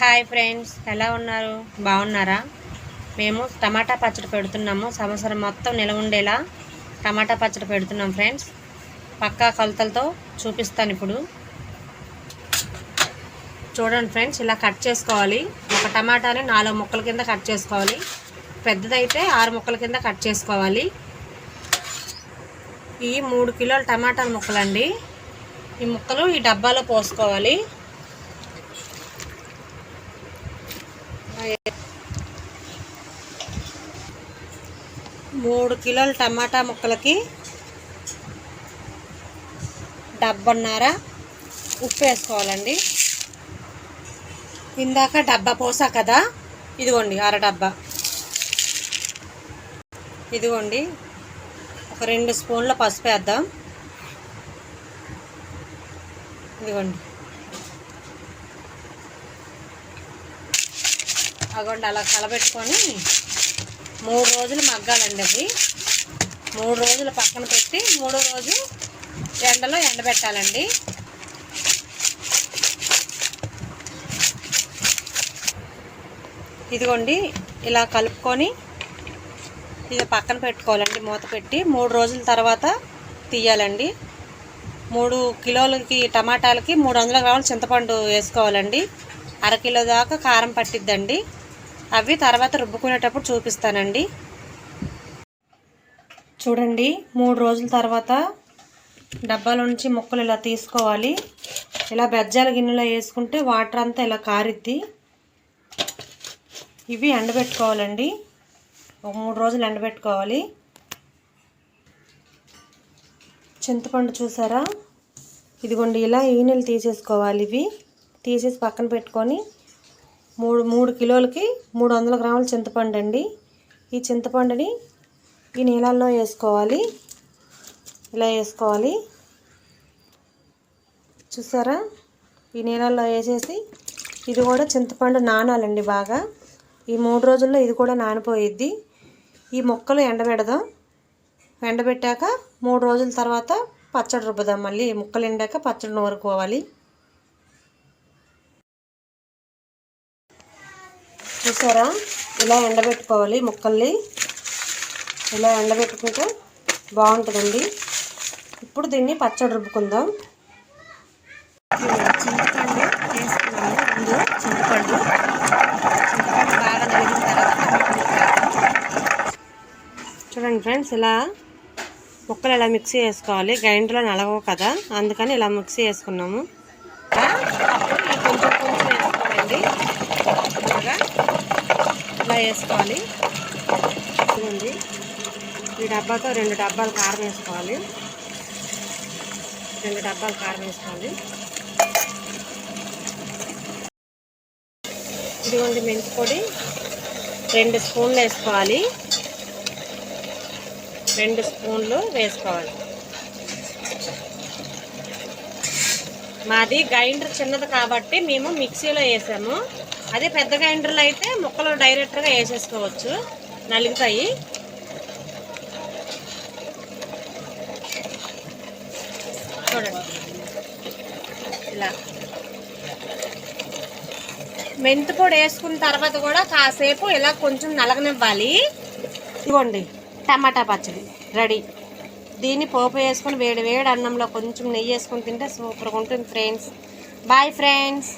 Hi friends ఎలా ఉన్నారు? బాగున్నారా? మేము టమాటా పచ్చడి పెడుతున్నాము. సంవత్సరం మొత్తం నిలవ ఉండేలా టమాటా పచ్చడి పెడుతున్నాం ఫ్రెండ్స్. పక్కా కొలతలతో చూపిస్తాను ఇప్పుడు. చూడండి ఫ్రెండ్స్ ఇలా కట్ చేసుకోవాలి. ఒక టమాటాని నాలుగు ముక్కల కింద కట్ చేసుకోవాలి. పెద్దదైతే ఆరు ముక్కల కింద కట్ చేసుకోవాలి. ఈ మూడు కిలోల టమాటాల ముక్కలండి. ఈ ముక్కలు ఈ డబ్బాలో పోసుకోవాలి. మూడు కిలోల టమాటా ముక్కలకి డబ్బన్నర ఉప్పు వేసుకోవాలండి. ఇందాక డబ్బా పోసా కదా ఇదిగోండి అర డబ్బా. ఇదిగోండి ఒక రెండు స్పూన్ల పసుపు వేద్దాం. ఇదిగోండి. అగోండి అలా కలబెట్టుకొని మూడు రోజులు మగ్గాలండి అది మూడు రోజులు పక్కన పెట్టి మూడో రోజు ఎండలో ఎండబెట్టాలండి. ఇదిగోండి ఇలా కలుపుకొని ఇది పక్కన పెట్టుకోవాలండి మూత పెట్టి మూడు రోజుల తర్వాత తీయాలండి. మూడు కిలోలకి టమాటాలకి మూడు వందల కావాలి చింతపండు వేసుకోవాలండి. అరకిలో దాకా కారం పట్టిద్దండి. అవి తర్వాత రుబ్బుకునేటప్పుడు చూపిస్తానండి. చూడండి మూడు రోజుల తర్వాత డబ్బాలో నుంచి ముక్కలు ఇలా తీసుకోవాలి. ఇలా బెజ్జాల గిన్నెలో వేసుకుంటే వాటర్ అంతా ఇలా కారిద్ది. ఇవి ఎండబెట్టుకోవాలండి. ఒక మూడు రోజులు ఎండబెట్టుకోవాలి. చింతపండు చూసారా? ఇదిగోండి ఇలా ఈనెలు తీసేసుకోవాలి ఇవి. తీసేసి పక్కన పెట్టుకొని మూడు మూడు కిలోలకి మూడు వందల గ్రాముల చింతపండు అండి ఈ చింతపండుని ఈ నీళ్ళల్లో వేసుకోవాలి. ఇలా వేసుకోవాలి. చూసారా? ఈ నీళ్ళల్లో వేసేసి ఇది కూడా చింతపండు నానాలండి బాగా. ఈ మూడు రోజుల్లో ఇది కూడా నానిపోయిద్ది. ఈ మొక్కలు ఎండబెడదాం. ఎండబెట్టాక మూడు రోజుల తర్వాత పచ్చడి రుబ్బుదాం మళ్ళీ. ముక్కలు ఎండాక పచ్చడి నూరుకోవాలి. చూసారా? ఇలా ఎండబెట్టుకోవాలి ముక్కల్ని. ఇలా ఎండబెట్టుకుంటే బాగుంటుందండి. ఇప్పుడు దీన్ని పచ్చడి రుబ్బుకుందాం. చింతపండు వేసుకున్నాము. ముందు చింతపండు. చింతపండు బాగా నలిగిన తర్వాత చూడండి ఫ్రెండ్స్ ఇలా ముక్కలు ఇలా మిక్సీ వేసుకోవాలి గ్రైండర్లో నలగవు కదా అందుకని ఇలా మిక్సీ వేసుకున్నాము. కొంచెం కొంచెం వేసుకోవాలండి వేసుకోవాలి. ఇదిగోండి. ఈ డబ్బాతో రెండు డబ్బాలు కారం వేసుకోవాలి. రెండు డబ్బాలు కారం వేసుకోవాలి. ఇదిగోండి మెంతి పొడి. రెండు స్పూన్లు వేసుకోవాలి. రెండు స్పూన్లు వేసుకోవాలి. మాది గ్రైండర్ చిన్నది కాబట్టి మేము మిక్సీలో వేసాము. అదే పెద్ద గ్రైండర్లో అయితే ముక్కలు డైరెక్ట్గా వేసేసుకోవచ్చు. నలుగుతాయి చూడండి. ఇలా. మెంతి పొడి వేసుకున్న తర్వాత కూడా కాసేపు ఇలా కొంచెం నలగనివ్వాలి. ఇవ్వండి టమాటా పచ్చడి రెడీ. దీన్ని పోపు వేసుకొని వేడి వేడి అన్నంలో కొంచెం నెయ్యి వేసుకొని తింటే సూపర్గా ఉంటుంది ఫ్రెండ్స్. Bye friends.